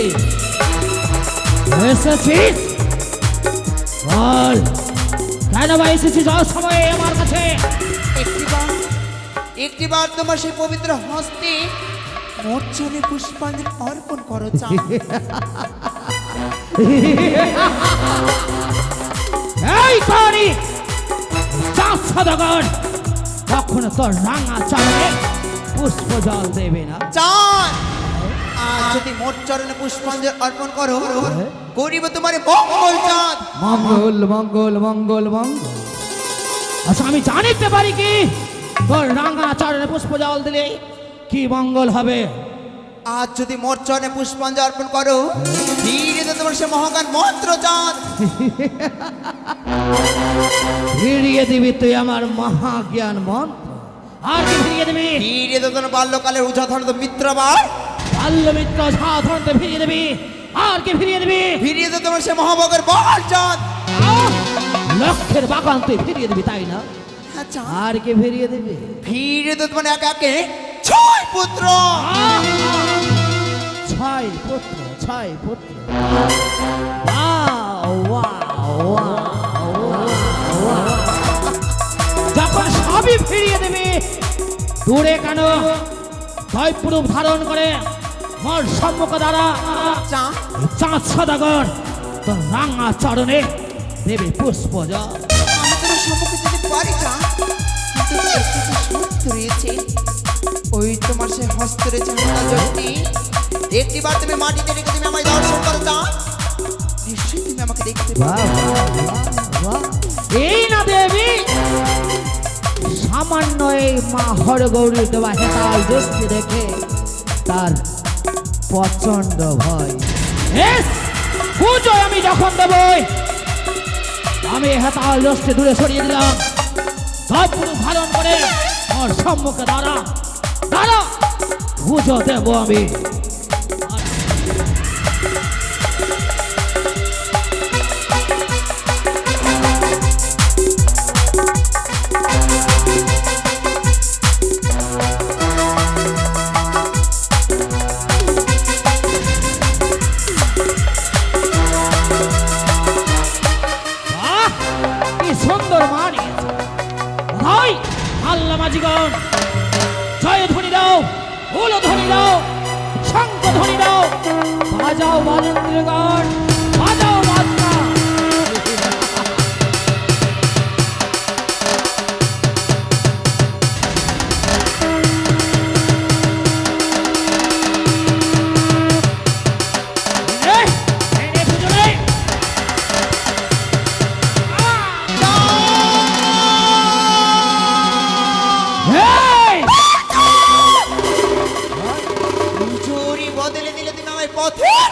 এসেছিস এসেছিস বল। কেন বা এসেছিস অসময়ে আমার কাছে। একটিবার একটিবার তোমার সেই পবিত্র হস্তে মর্চনে পুষ্পাঞ্জলি অর্পণ করো চাঁদ এই চাঁদ সদাগর কখনো তোর রাঙা চরণে পুষ্প জল দেবে না। আজ যদি মোট চরণে পুষ্পাঞ্জলি অর্পণ করো করিব তোমার মঙ্গল চাঁদ। মঙ্গল মঙ্গল মঙ্গল মঙ্গল। আচ্ছা আমি জানিতে পারি কি? তোর রাঙা চরণে পুষ্প জল দিলে কি মঙ্গল হবে? আজ যদি মোট চরণে পুষ্পাঞ্জলি অর্পণ করো ধীরে ধীরে তোমার সে মহাগান মন্ত্র চাঁদ। ফিরিয়ে দিবি তুই আমার মহাজ্ঞান মন্ত্র। আর কি ফিরিয়ে দিবি? ধীরে তোমার বাল্যকালের উজাধর মিত্রবার বাল্য মিত্র সাধারণত ফিরিয়ে দিবি। আর কি ফিরিয়ে দিবি? ফিরিয়ে দিতে তোমার সে মহাভগের বল চাঁদ আহ! লক্ষ্যের বাগান তুই ফিরিয়ে দিবি তাই না? চাঁদ আর কি ফিরিয়ে দিবি? ফিরিয়ে দিতে তোমার একে একে। ছয় পুত্র। ছয় পুত্র ছয় পুত্র। যখন সবই ফিরিয়ে দেবে দূরে কেন? জয়পুরুপ ধারণ করে মোর সম্মুখ দ্বারা চাঁদ সদাগর তোর রাঙা চরণে দেবে পুষ্প জল। আমি তোমার সম্মুখে যেতে পারি কিন্তু রয়েছে? ওই তোমার সে হস্ত রয়েছে জগতি। একটিবার তুমি মাটিতে রেখে তুমি আমায় দর্শন করো চাঁদ নিশ্চয়ই তুমি আমাকে দেখতে পাবে এই না দেবী সামান্য এই মা হরগৌরী দেওয়া হেতাল দেখে তার প্রচণ্ড ভয়। পুজো আমি যখন দেব আমি হেতাল দৃষ্টি দূরে সরিয়ে দিলাম। সবগুলো ধারণ করে আমার সম্মুখে দাঁড়া। দাঁড়া! পুজো দেবো আমি।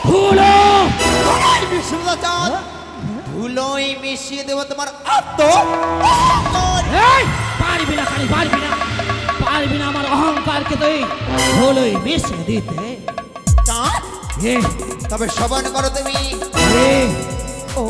ফুলো ধুলোয় মিশিয়ে চাঁদ। ধুলোয় মিশিয়ে দেবো তোমার আত্ম এই পারবি না খালি পারবি না। পারবি না আমার অহংকারকে তুই ফুলোই মিশিয়ে দিতে। চাঁদ? তবে শ্রবণ করো তুমি। এ। ও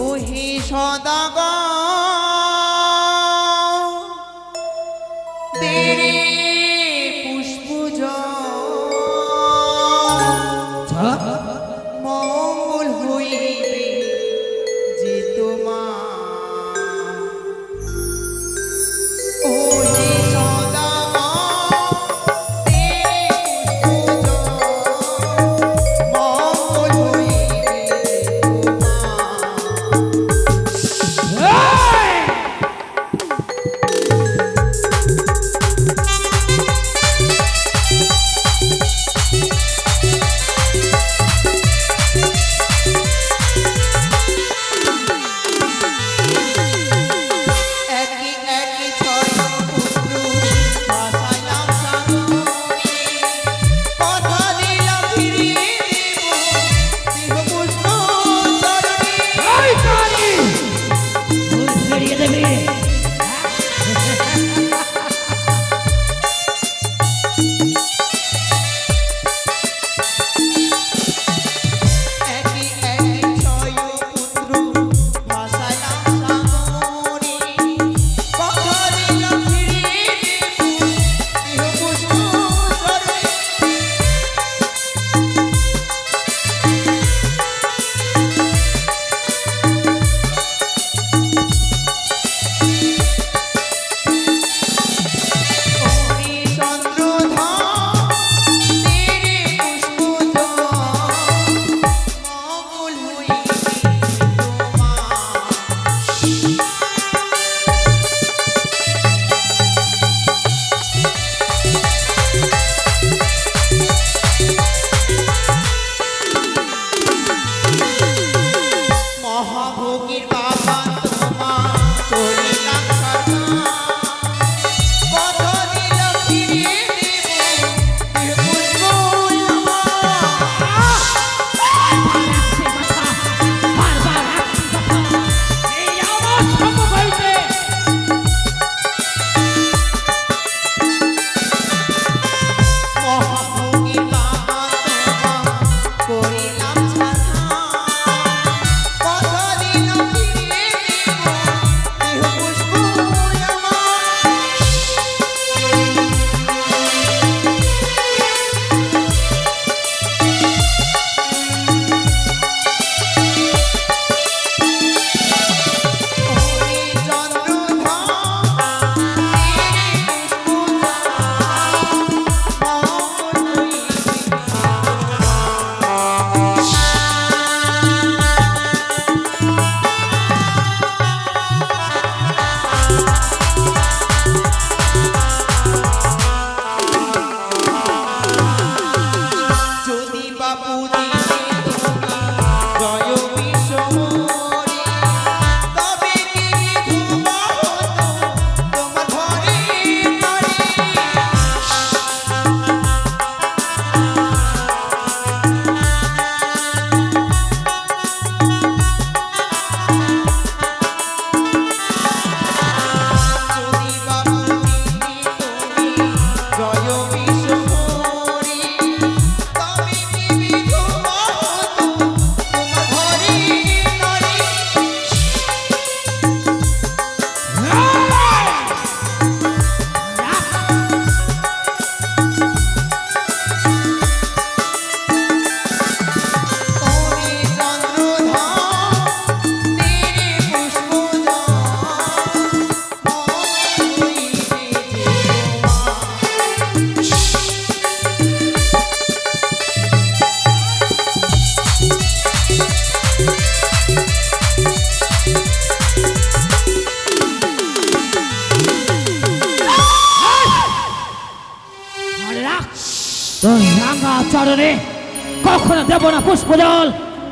কখনো দেব না পুষ্প জল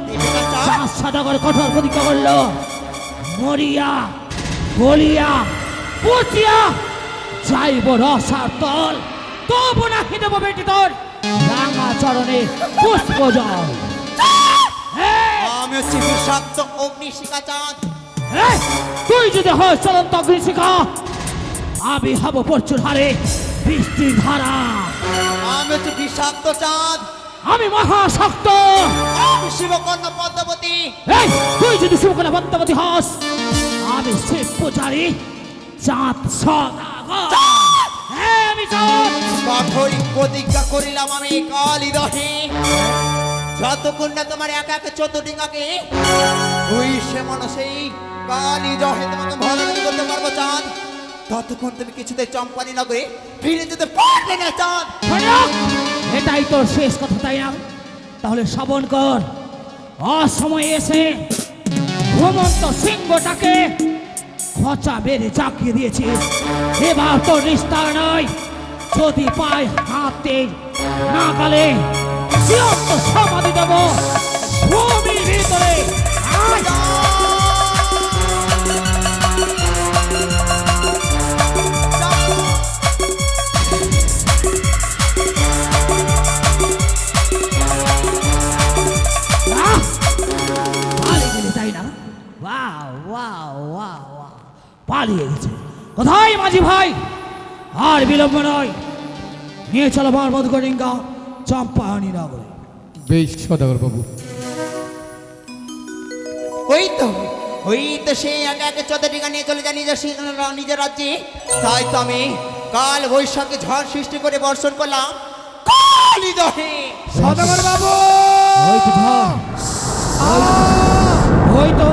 দেবে না চাঁদ চাঁদ সাদাগর কঠোর প্রতিজ্ঞা করল মরিয়া গলিয়া পচিয়া যাইব রসার তল তবু না দেব বেটি তোর। রাঙা চরণে পুষ্প জল এই, আমি হচ্ছি বিষাক্ত অগ্নিশিখা চাঁদ। তুই যদি হয় চলন্ত অগ্নিশিখা আমি হব প্রচুর হারে বৃষ্টির ধারা। আমি হচ্ছি বিষাক্ত চাঁদ। আমি মহাশক্ত। আমি শিবকর্ণ পদ্মাবতী। এই তুই যদি শিবকলা পদ্মাবতী হস আমি শিব পূজারি চাঁদ! সদাগর আমি চাঁদ! কঠোরী প্রতিজ্ঞা করিলাম আমি কালী রহে যতক্ষণ না তোমার একা একা চতুর্দিঙ্গাকে ওই সে সেই কালী রহে তোমাকে ভালো করতে পারব চাঁদ। ততক্ষণ তুমি কিছুতে চম্পানি নগরে ফিরে যেতে পারবে না, চাঁদ এটাই তোর শেষ কথা, তাই না তাহলে শ্রবণ কর অসময়ে এসে ঘুমন্ত সিংহটাকে খচা বেড়ে চাকিয়ে দিয়েছিস এবার তোর নিস্তার নয় যদি পায় হাতে না গালে সমাধি দেব, ভূমির ভিতরে আয়। পালিয়ে গেছে। কোথায় মাঝি ভাই? আর বিলম্ব নয়। নিয়ে চলো আমার মধুকরিঙ্গা চম্পাহানি নগরে। বেশ সদাগর বাবু। ওই তো ওই তো সেই একা একে চতুর্দিঙ্গা নিয়ে চলে যায় নিজের নিজের রাজ্যে। তাই তো আমি কাল বৈশাখে ঝড় সৃষ্টি করে বর্ষণ করলাম। কালী রহে সদাগর বাবু! ওই তো ওই তো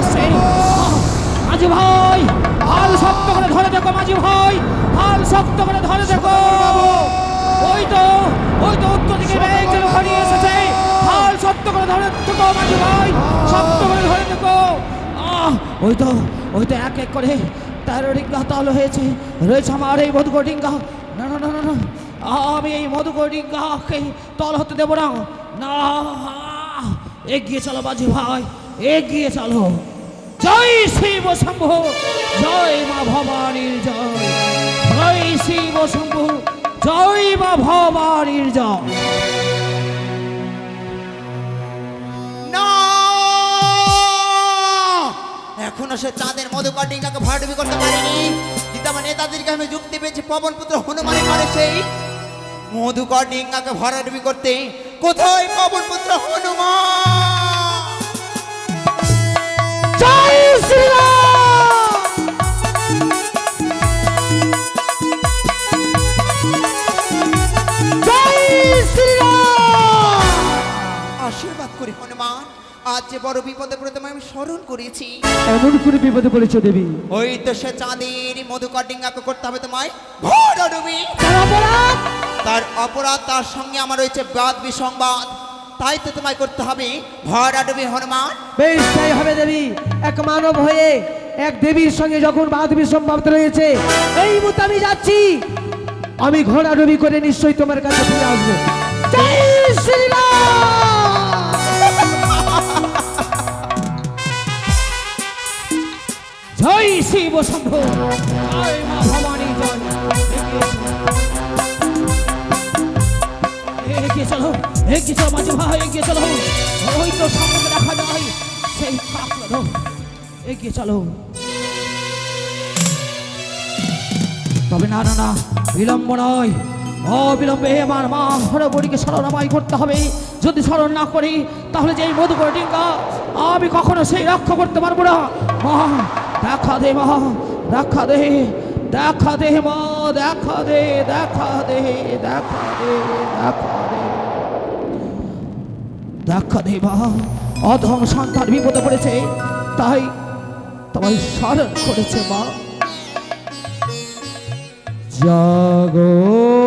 আসছে। মাঝি ভাই হাল শক্ত করে ধরে দেখো মাঝি ভাই হাল শক্ত করে ধরে দেখো। ওই তো ওই তো উত্তর দিকে ব্যাগ যেন ঘনিয়ে এসেছে। হাল শক্ত করে ধরে দেখো মাঝি ভাই শক্ত করে ধরে দেখো। ওই তো ওই তো এক এক করে তেরো ডিঙ্গা তল হয়েছে। রয়েছে আমার এই মধুকর ডিঙ্গা। না না না না না আমি এই মধুকর ডিঙ্গাকে তল হতে দেবো না। না এগিয়ে চলো বাজি ভাই এগিয়ে চলো। জয় শিব শম্ভু, জয় মা ভবানীর জয়। জয় শিব শম্ভু, জয় মা ভবানীর জয়। এখনও সে চাঁদের মধু কাটিঙ্গাকে ভাড়ডুবি করতে পারেনি। কিন্তু আমার নেতাদেরকে আমি যুক্তি পেয়েছি পবন পুত্র হনুমানের পারে সেই মধু কাটিঙ্গাকে ভরাডুবি করতে। কোথায় পবন পুত্র হনুমান? জয় শ্রীরাম! জয় শ্রীরাম! আশীর্বাদ করি হনুমান আজ যে বড় বিপদে পড়ে তোমায় আমি স্মরণ করেছি এমন করে বিপদে পড়েছে দেবী। ওই তো সে চাঁদের মধু কাটিঙ্গাকে করতে হবে তোমায়। ভরাডুবি তার তার অপরাধ তার সঙ্গে আমার রয়েছে বাদ বিসংবাদ। তাই তো তোমায় করতে হবে। ভরাডুবি হনুমান। বেশ তাই হবে দেবী। এক মানব হয়ে এক দেবীর সঙ্গে যখন বাদ বিসম্ভাব রয়েছে, এই মতো আমি যাচ্ছি। আমি ঘোড়া ডবি করে নিশ্চয়ই তোমার কাছে ফিরে আসব। জয় শ্রীরাম! চলো, এগিয়ে চলো, মাঝে ভাই এগিয়ে চলো। ওই তো যায়, সেই এগিয়ে চলো। তবে না না না, বিলম্ব নয়। অবিলম্বে আমার মা হরবড়িকে স্মরণামাই করতে হবে। যদি স্মরণ না করি, তাহলে যে এই মধুকর ডিঙ্গা, আমি কখনো সেই রক্ষা করতে পারব না। মা, দেখা দে, মা, দেখা দে দেখা দে, মা, দেখা দে দেখা দে দেখা দে দেখা দে। দেখা দে, মা, অধম সন্তান বিপদে পড়েছে। তাই তোমায় স্মরণ করেছে মা। জাগো।